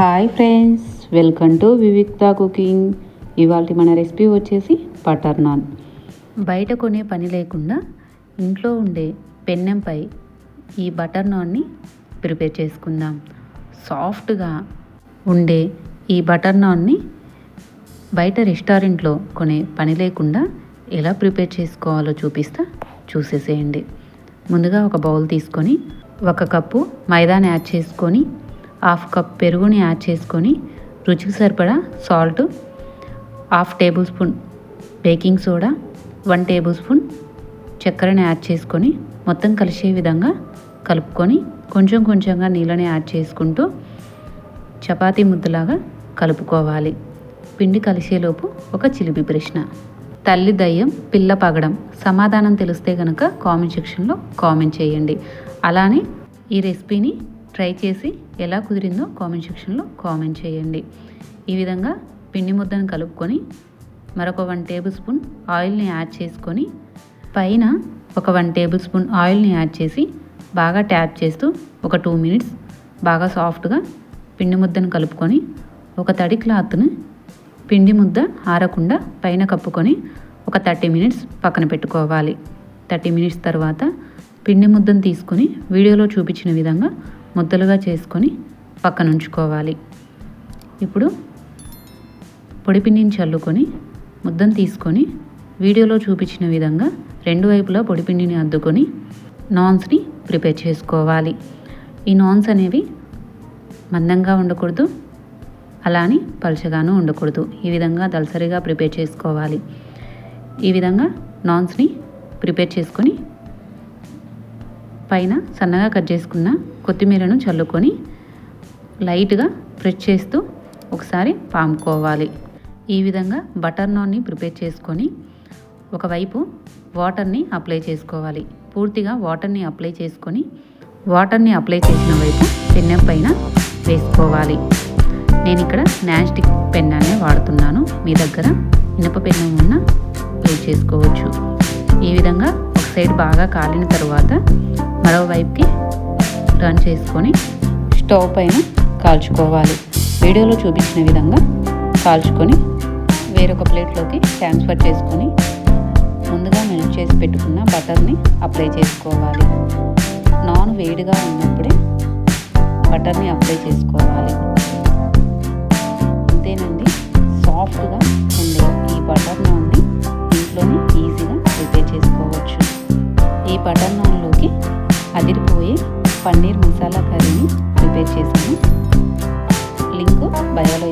Hi friends welcome to Vivikta cooking ఇవాళ మన recipe వచ్చేసి బటర్ నాన్ బయట కొనే పని లేకుండా ఇంట్లో ఉండే పెన్నెంపై ఈ బటర్ నాన్ని ప్రిపేర్ చేసుకుందాం. సాఫ్ట్గా ఉండే ఈ బటర్ నాన్ని బయట రెస్టారెంట్లో కొనే పని లేకుండా ఎలా ప్రిపేర్ చేసుకోవాలో చూపిస్తా చూసేసేయండి. ముందుగా ఒక బౌల్ తీసుకొని ఒక కప్పు మైదాని యాడ్ చేసుకొని హాఫ్ కప్ పెరుగుని యాడ్ చేసుకొని రుచికి సరిపడా salt half tablespoon baking soda one tablespoon చక్కెరని add చేసుకొని మొత్తం కలిసే విధంగా కలుపుకొని కొంచెం కొంచెంగా నీళ్ళని యాడ్ చేసుకుంటూ చపాతీ ముద్దలాగా కలుపుకోవాలి. పిండి కలిసేలోపు ఒక చిలిపి ప్రశ్న. తల్లి దయ్యం పిల్ల పగడం. సమాధానం తెలిస్తే కనుక కామెంట్ సెక్షన్లో కామెంట్ చేయండి. అలానే ఈ రెసిపీని ట్రై చేసి ఎలా కుదిరిందో కామెంట్ సెక్షన్లో కామెంట్ చేయండి. ఈ విధంగా పిండి ముద్దను కలుపుకొని మరొక వన్ టేబుల్ స్పూన్ ఆయిల్ని యాడ్ చేసుకొని పైన ఒక వన్ టేబుల్ స్పూన్ ఆయిల్ని యాడ్ చేసి బాగా ట్యాప్ చేస్తూ ఒక టూ మినిట్స్ బాగా సాఫ్ట్గా పిండి ముద్దను కలుపుకొని ఒక తడి క్లాత్ను పిండి ముద్ద ఆరకుండా పైన కప్పుకొని ఒక థర్టీ మినిట్స్ పక్కన పెట్టుకోవాలి. థర్టీ మినిట్స్ తర్వాత పిండి ముద్దను తీసుకొని వీడియోలో చూపించిన విధంగా ముద్దలుగా చేసుకొని పక్కన ఉంచుకోవాలి. ఇప్పుడు పొడి పిండిని చల్లుకొని ముద్దను తీసుకొని వీడియోలో చూపించిన విధంగా రెండు వైపులా పొడి పిండిని అద్దుకొని నాన్స్ని ప్రిపేర్ చేసుకోవాలి. ఈ నాన్స్ అనేవి మందంగా ఉండకూడదు అలా అని పలుచగాను ఉండకూడదు. ఈ విధంగా దలసరిగా ప్రిపేర్ చేసుకోవాలి. ఈ విధంగా నాన్స్ని ప్రిపేర్ చేసుకొని పైన సన్నగా కట్ చేసుకున్న కొత్తిమీరను చల్లుకొని లైట్గా ప్రెస్ చేస్తూ ఒకసారి పాముకోవాలి. ఈ విధంగా బటర్ నాన్ని ప్రిపేర్ చేసుకొని ఒకవైపు వాటర్ని అప్లై చేసుకోవాలి. పూర్తిగా వాటర్ని అప్లై చేసుకొని వాటర్ని అప్లై చేసిన వైపు పెన్నెం పైన వేసుకోవాలి. నేను ఇక్కడ నాస్టిక్ పెన్ అనే వాడుతున్నాను. మీ దగ్గర ఇనప పెన్ను ఉన్న యూజ్ చేసుకోవచ్చు. ఈ విధంగా ఒక సైడ్ బాగా కాలిన తర్వాత మరోవైపుకి టర్న్ చేసుకొని స్టవ్ పైన కాల్చుకోవాలి. వీడియోలో చూపించిన విధంగా కాల్చుకొని వేరొక ప్లేట్లోకి ట్రాన్స్ఫర్ చేసుకొని ముందుగా మెల్ట్ చేసి పెట్టుకున్న బటర్ని అప్లై చేసుకోవాలి. నాన్ వేడిగా ఉన్నప్పుడే బటర్ని అప్లై చేసుకోవాలి. అంతేనండి సాఫ్ట్గా ఉండే ఈ బటర్ నాన్ని ఇంట్లోనే ఈజీగా ప్రిపేర్ చేసుకోవచ్చు. ఈ బటర్ అదిరిపోయే పన్నీర్ మసాలా కర్రీని ప్రిపేర్ చేశాను. లింక్ బయోలో